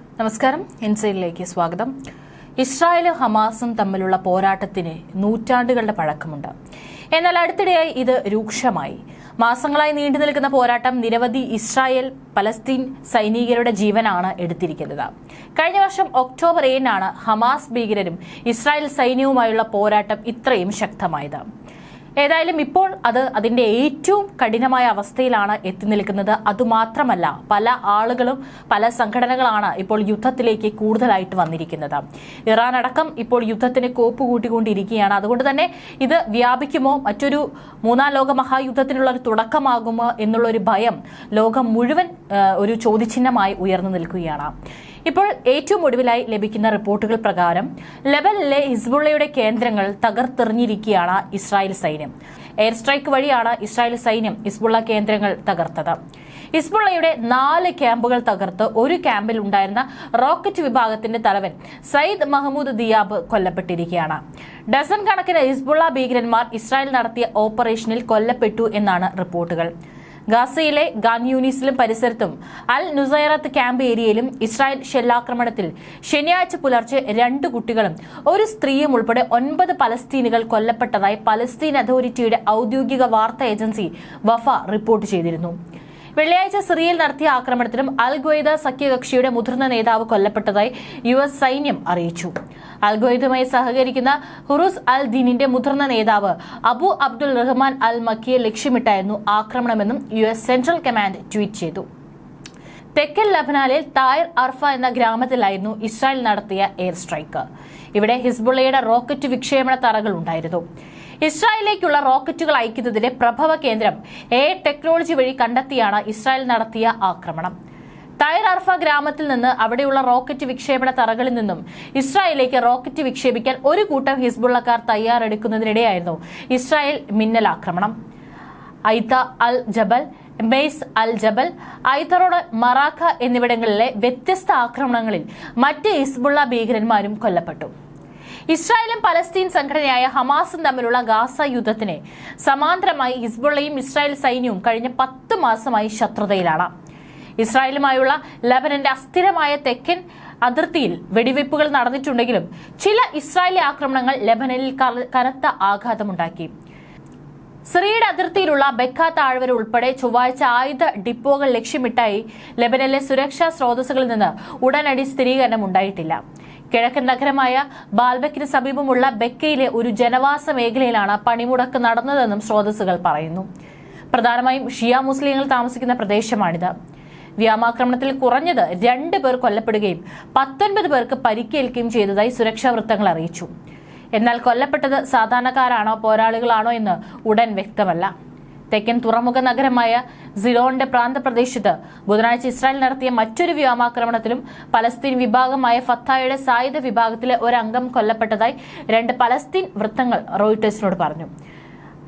നമസ്കാരം. ഇൻസൈഡിലേക്ക് സ്വാഗതം. ഇസ്രായേലും ഹമാസും തമ്മിലുള്ള പോരാട്ടത്തിന് നൂറ്റാണ്ടുകളുടെ പഴക്കമുണ്ട്. എന്നാൽ അടുത്തിടെയായി ഇത് രൂക്ഷമായി. മാസങ്ങളായി നീണ്ടു നിൽക്കുന്ന പോരാട്ടം നിരവധി ഇസ്രായേൽ പലസ്തീൻ സൈനികരുടെ ജീവനാണ് എടുത്തിരിക്കുന്നത്. കഴിഞ്ഞ വർഷം ഒക്ടോബർ ഏഴിനാണ് ഹമാസ് ഭീകരരും ഇസ്രായേൽ സൈന്യവുമായുള്ള പോരാട്ടം ഇത്രയും ശക്തമായത്. ഏതായാലും ഇപ്പോൾ അത് അതിന്റെ ഏറ്റവും കഠിനമായ അവസ്ഥയിലാണ് എത്തി നിൽക്കുന്നത്. അതുമാത്രമല്ല പല ആളുകളും പല സംഘടനകളാണ് ഇപ്പോൾ യുദ്ധത്തിലേക്ക് കൂടുതലായിട്ട് വന്നിരിക്കുന്നത്. ഇറാൻ അടക്കം ഇപ്പോൾ യുദ്ധത്തിന് കോപ്പ് കൂട്ടിക്കൊണ്ടിരിക്കുകയാണ്. അതുകൊണ്ട് തന്നെ ഇത് വ്യാപിക്കുമോ? മറ്റൊരു മൂന്നാം ലോക മഹായുദ്ധത്തിനുള്ള ഒരു തുടക്കമാകുമോ എന്നുള്ളൊരു ഭയം ലോകം മുഴുവൻ ഒരു ചോദ്യചിഹ്നമായി ഉയർന്നു നിൽക്കുകയാണ്. ഇപ്പോൾ ഏറ്റവും ഒടുവിലായി ലഭിക്കുന്ന റിപ്പോർട്ടുകൾ പ്രകാരം ലെബനിലെ ഹിസ്ബുള്ളയുടെ കേന്ദ്രങ്ങൾ തകർത്തെറിഞ്ഞിരിക്കുകയാണ് ഇസ്രായേൽ സൈന്യം. എയർ സ്ട്രൈക്ക് വഴിയാണ് ഇസ്രായേൽ സൈന്യം ഹിസ്ബുള്ള കേന്ദ്രങ്ങൾ തകർത്തത്. ഹിസ്ബുള്ളയുടെ നാല് ക്യാമ്പുകൾ തകർത്ത് ഒരു ക്യാമ്പിൽ ഉണ്ടായിരുന്ന റോക്കറ്റ് വിഭാഗത്തിന്റെ തലവൻ സയ്യിദ് മഹമ്മൂദ് ദിയാബ് കൊല്ലപ്പെട്ടിരിക്കുകയാണ്. ഡസൻ കണക്കിന് ഹിസ്ബുള്ള ഭീകരന്മാർ ഇസ്രായേൽ നടത്തിയ ഓപ്പറേഷനിൽ കൊല്ലപ്പെട്ടു എന്നാണ് റിപ്പോർട്ടുകൾ. ഗാസയിലെ ഗാൻ യൂണിസിലും പരിസരത്തും അൽ നുസൈറത്ത് ക്യാമ്പ് ഏരിയയിലും ഇസ്രായേൽ ഷെല്ലാക്രമണത്തിൽ ശനിയാഴ്ച പുലർച്ചെ രണ്ട് കുട്ടികളും ഒരു സ്ത്രീയും ഉൾപ്പെടെ ഒൻപത് പലസ്തീനുകൾ കൊല്ലപ്പെട്ടതായി പലസ്തീൻ അതോറിറ്റിയുടെ ഔദ്യോഗിക വാർത്താ ഏജൻസി വഫ റിപ്പോർട്ട് ചെയ്തിരുന്നു. വെള്ളിയാഴ്ച സിറിയയിൽ നടത്തിയ ആക്രമണത്തിലും അൽ ഗ്വയ്ദ സഖ്യകക്ഷിയുടെ മുതിർന്ന നേതാവ് കൊല്ലപ്പെട്ടതായി യു സൈന്യം അറിയിച്ചു. അൽ ഗ്വയ്ദുമായി സഹകരിക്കുന്ന ഹുറൂസ് അൽ ദീനിന്റെ മുതിർന്ന നേതാവ് അബു അബ്ദുൾ റഹ്മാൻ അൽ മക്കിയെ ലക്ഷ്യമിട്ടായിരുന്നു ആക്രമണമെന്നും യു സെൻട്രൽ കമാൻഡ് ട്വീറ്റ് ചെയ്തു. തെക്കൻ ലബനാനിൽ തായർ അർഫ എന്ന ഗ്രാമത്തിലായിരുന്നു ഇസ്രായേൽ നടത്തിയ എയർ സ്ട്രൈക്ക്. ഇവിടെ ഹിസ്ബുള്ളയുടെ റോക്കറ്റ് വിക്ഷേപണ തറകൾ ഉണ്ടായിരുന്നു. ഇസ്രായേലിലേക്കുള്ള റോക്കറ്റുകൾ അയക്കുന്നതിന്റെ പ്രഭവ കേന്ദ്രം എയർ ടെക്നോളജി വഴി കണ്ടെത്തിയാണ് ഇസ്രായേൽ നടത്തിയ ആക്രമണം. തൈർ അർഫ ഗ്രാമത്തിൽ നിന്ന് അവിടെയുള്ള റോക്കറ്റ് വിക്ഷേപണ തറകളിൽ നിന്നും ഇസ്രായേലിലേക്ക് റോക്കറ്റ് വിക്ഷേപിക്കാൻ ഒരു കൂട്ടം ഹിസ്ബുള്ളക്കാർ തയ്യാറെടുക്കുന്നതിനിടെയായിരുന്നു ഇസ്രായേൽ മിന്നലാക്രമണം ഐത അൽ ജബൽ മെയ്സ് അൽ ജബൽ ഐതറോഡ് മറാഖ എന്നിവിടങ്ങളിലെ വ്യത്യസ്ത ആക്രമണങ്ങളിൽ മറ്റ് ഹിസ്ബുള്ള ഭീകരന്മാരും കൊല്ലപ്പെട്ടു. ഇസ്രായേലും പലസ്തീൻ സംഘടനയായ ഹമാസും തമ്മിലുള്ള ഗാസ യുദ്ധത്തിന് സമാന്തരമായി ഹിസ്ബുള്ളയും ഇസ്രായേൽ സൈന്യവും കഴിഞ്ഞ പത്ത് മാസമായി ശത്രുതയിലാണ്. ഇസ്രായേലുമായുള്ള ലബനന്റെ അസ്ഥിരമായ തെക്കൻ അതിർത്തിയിൽ വെടിവയ്പ്പുകൾ നടന്നിട്ടുണ്ടെങ്കിലും ചില ഇസ്രായേലി ആക്രമണങ്ങൾ ലബനനിൽ കനത്ത ആഘാതമുണ്ടാക്കി. സിറിയയുടെ അതിർത്തിയിലുള്ള ബെക്ക താഴ്വര ഉൾപ്പെടെ ചൊവ്വാഴ്ച ആയുധ ഡിപ്പോകൾ ലക്ഷ്യമിട്ടായി ലെബനനിലെ സുരക്ഷാ സ്രോതസ്സുകളിൽ നിന്ന് ഉടനടി സ്ഥിരീകരണം ഉണ്ടായിട്ടില്ല. കിഴക്കൻ നഗരമായ ബാൽബക്കിന് സമീപമുള്ള ബെക്കയിലെ ഒരു ജനവാസ മേഖലയിലാണ് പണിമുടക്ക് നടന്നതെന്നും സ്രോതസ്സുകൾ പറയുന്നു. പ്രധാനമായും ഷിയ മുസ്ലിങ്ങൾ താമസിക്കുന്ന പ്രദേശമാണിത്. വ്യോമാക്രമണത്തിൽ കുറഞ്ഞത് രണ്ട് പേർ കൊല്ലപ്പെടുകയും പത്തൊൻപത് പേർക്ക് പരിക്കേൽക്കുകയും ചെയ്തതായി സുരക്ഷാ വൃത്തങ്ങൾ അറിയിച്ചു. എന്നാൽ കൊല്ലപ്പെട്ടത് സാധാരണക്കാരാണോ പോരാളികളാണോ എന്ന് ഉടൻ വ്യക്തമല്ല. തെക്കൻ തുറമുഖ നഗരമായ സിലോണിന്റെ പ്രാന്തപ്രദേശത്ത് ബുധനാഴ്ച ഇസ്രായേൽ നടത്തിയ മറ്റൊരു വ്യോമാക്രമണത്തിലും പലസ്തീൻ വിഭാഗമായ ഫത്തായുടെ സായുധ വിഭാഗത്തിലെ ഒരംഗം കൊല്ലപ്പെട്ടതായി രണ്ട് പലസ്തീൻ വൃത്തങ്ങൾ റോയിട്ടേഴ്സിനോട് പറഞ്ഞു.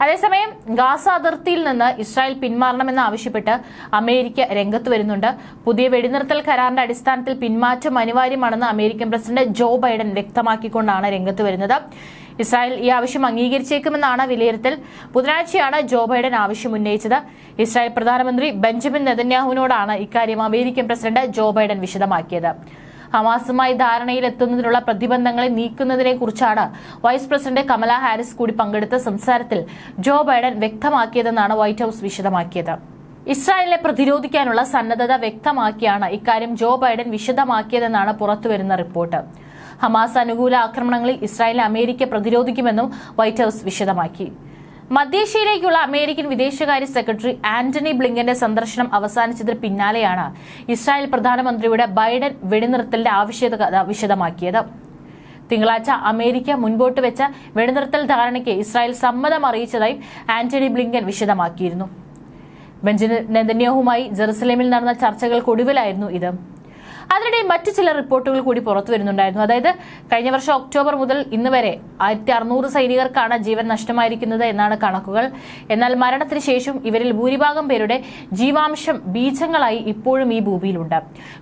അതേസമയം ഗാസ അതിർത്തിയിൽ നിന്ന് ഇസ്രായേൽ പിന്മാറണമെന്ന് ആവശ്യപ്പെട്ട് അമേരിക്ക രംഗത്ത് വരുന്നുണ്ട്. പുതിയ വെടിനിർത്തൽ കരാറിന്റെ അടിസ്ഥാനത്തിൽ പിന്മാറ്റം അനിവാര്യമാണെന്ന് അമേരിക്കൻ പ്രസിഡന്റ് ജോ ബൈഡൻ വ്യക്തമാക്കിക്കൊണ്ടാണ് രംഗത്ത് വരുന്നത്. ഇസ്രായേൽ ഈ ആവശ്യം അംഗീകരിച്ചേക്കുമെന്നാണ് വിലയിരുത്തൽ. ബുധനാഴ്ചയാണ് ജോ ബൈഡൻ ആവശ്യം ഉന്നയിച്ചത്. ഇസ്രായേൽ പ്രധാനമന്ത്രി ബെഞ്ചമിൻ നെതന്യാഹുവിനോടാണ് ഇക്കാര്യം അമേരിക്കൻ പ്രസിഡന്റ് ജോ ബൈഡൻ വിശദമാക്കിയത്. ഹമാസുമായി ധാരണയിലെത്തുന്നതിനുള്ള പ്രതിബന്ധങ്ങളെ നീക്കുന്നതിനെ കുറിച്ചാണ് വൈസ് പ്രസിഡന്റ് കമല ഹാരിസ് കൂടി പങ്കെടുത്ത സംസാരത്തിൽ ജോ ബൈഡൻ വ്യക്തമാക്കിയതെന്നാണ് വൈറ്റ് ഹൌസ് വിശദമാക്കിയത്. ഇസ്രായേലിനെ പ്രതിരോധിക്കാനുള്ള സന്നദ്ധത വ്യക്തമാക്കിയാണ് ഇക്കാര്യം ജോ ബൈഡൻ വിശദമാക്കിയതെന്നാണ് പുറത്തുവരുന്ന റിപ്പോർട്ട്. ഹമാസ് അനുകൂല ആക്രമണങ്ങളിൽ ഇസ്രായേലിനെ അമേരിക്ക പ്രതിരോധിക്കുമെന്നും വൈറ്റ് ഹൌസ് വിശദമാക്കി. മധ്യേഷ്യയിലേക്കുള്ള അമേരിക്കൻ വിദേശകാര്യ സെക്രട്ടറി ആന്റണി ബ്ലിങ്കന്റെ സന്ദർശനം അവസാനിച്ചതിന് പിന്നാലെയാണ് ഇസ്രായേൽ പ്രധാനമന്ത്രിയുടെ ബൈഡൻ വെടിനിർത്തലിന്റെ ആവശ്യകത വിശദമാക്കിയത്. തിങ്കളാഴ്ച അമേരിക്ക മുൻപോട്ട് വെച്ച വെടിനിർത്തൽ ധാരണയ്ക്ക് ഇസ്രായേൽ സമ്മതം അറിയിച്ചതായും ആന്റണി ബ്ലിങ്കൻ വിശദമാക്കിയിരുന്നു. ബെഞ്ചമിൻ നെതന്യാഹുമായി ജെറുസലേമിൽ നടന്ന ചർച്ചകൾക്കൊടുവിലായിരുന്നു ഇത്. അതിനിടെ മറ്റു ചില റിപ്പോർട്ടുകൾ കൂടി പുറത്തു വരുന്നുണ്ടായിരുന്നു. അതായത് കഴിഞ്ഞ വർഷം ഒക്ടോബർ മുതൽ ഇന്ന് വരെ ആയിരത്തി അറുന്നൂറ് സൈനികർക്കാണ് ജീവൻ നഷ്ടമായിരിക്കുന്നത് എന്നാണ് കണക്കുകൾ. എന്നാൽ മരണത്തിന് ശേഷം ഇവരിൽ ഭൂരിഭാഗം പേരുടെ ജീവാംശം ബീജങ്ങളായി ഇപ്പോഴും ഈ ഭൂമിയിലുണ്ട്.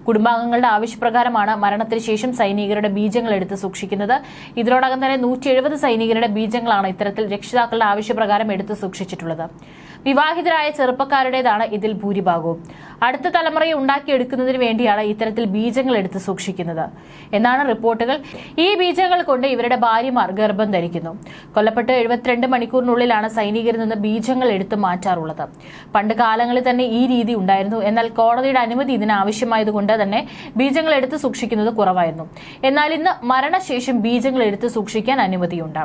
കുടുംബാംഗങ്ങളുടെ ആവശ്യപ്രകാരമാണ് മരണത്തിന് ശേഷം സൈനികരുടെ ബീജങ്ങൾ എടുത്ത് സൂക്ഷിക്കുന്നത്. ഇതിനോടകം തന്നെ നൂറ്റി സൈനികരുടെ ബീജങ്ങളാണ് ഇത്തരത്തിൽ രക്ഷിതാക്കളുടെ ആവശ്യപ്രകാരം എടുത്ത് സൂക്ഷിച്ചിട്ടുള്ളത്. വിവാഹിതരായ ചെറുപ്പക്കാരുടേതാണ് ഇതിൽ ഭൂരിഭാഗവും. അടുത്ത തലമുറയെ ഉണ്ടാക്കിയെടുക്കുന്നതിന് വേണ്ടിയാണ് ഇത്തരത്തിൽ ബീജങ്ങൾ എടുത്ത് സൂക്ഷിക്കുന്നത്. എന്നാണ് റിപ്പോർട്ടുകൾ. ഈ ബീജങ്ങൾ കൊണ്ട് ഇവരുടെ ഭാര്യമാർ ഗർഭം ധരിക്കുന്നു. കൊല്ലപ്പെട്ട് എഴുപത്തിരണ്ട് മണിക്കൂറിനുള്ളിലാണ് സൈനികരിൽ നിന്ന് ബീജങ്ങൾ എടുത്തു മാറ്റാറുള്ളത്. പണ്ട് കാലങ്ങളിൽ തന്നെ ഈ രീതി ഉണ്ടായിരുന്നു. എന്നാൽ കോടതിയുടെ അനുമതി ഇതിന് ആവശ്യമായതുകൊണ്ട് തന്നെ ബീജങ്ങൾ എടുത്ത് സൂക്ഷിക്കുന്നത് കുറവായിരുന്നു. എന്നാൽ ഇന്ന് മരണശേഷം ബീജങ്ങൾ എടുത്ത് സൂക്ഷിക്കാൻ അനുമതിയുണ്ട്.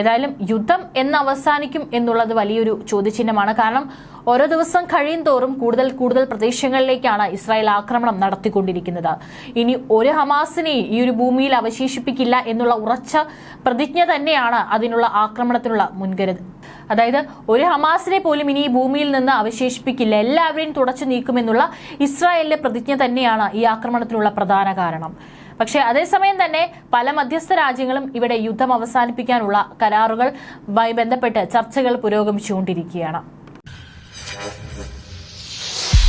ഏതായാലും യുദ്ധം എന്ന് അവസാനിക്കും എന്നുള്ളത് വലിയൊരു ചോദ്യചിഹ്നമാണ്. കാരണം ഓരോ ദിവസം കഴിയും തോറും കൂടുതൽ കൂടുതൽ പ്രദേശങ്ങളിലേക്കാണ് ഇസ്രായേൽ ആക്രമണം നടത്തിക്കൊണ്ടിരിക്കുന്നത്. ഇനി ഒരു ഹമാസിനെയും ഈ ഒരു ഭൂമിയിൽ അവശേഷിപ്പിക്കില്ല എന്നുള്ള ഉറച്ച പ്രതിജ്ഞ തന്നെയാണ് അതിനുള്ള ആക്രമണത്തിനുള്ള മുൻകരുത് അതായത് ഒരു ഹമാസിനെ പോലും ഇനി ഈ ഭൂമിയിൽ നിന്ന് അവശേഷിപ്പിക്കില്ല എല്ലാവരെയും തുടച്ചു നീക്കുമെന്നുള്ള ഇസ്രായേലിന്റെ പ്രതിജ്ഞ തന്നെയാണ് ഈ ആക്രമണത്തിനുള്ള പ്രധാന കാരണം. പക്ഷേ അതേസമയം തന്നെ പല മധ്യസ്ഥ രാജ്യങ്ങളും ഇവിടെ യുദ്ധം അവസാനിപ്പിക്കാനുള്ള കരാറുകൾ ബന്ധപ്പെട്ട് ചർച്ചകൾ പുരോഗമിച്ചുകൊണ്ടിരിക്കുകയാണ്.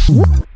Whoop!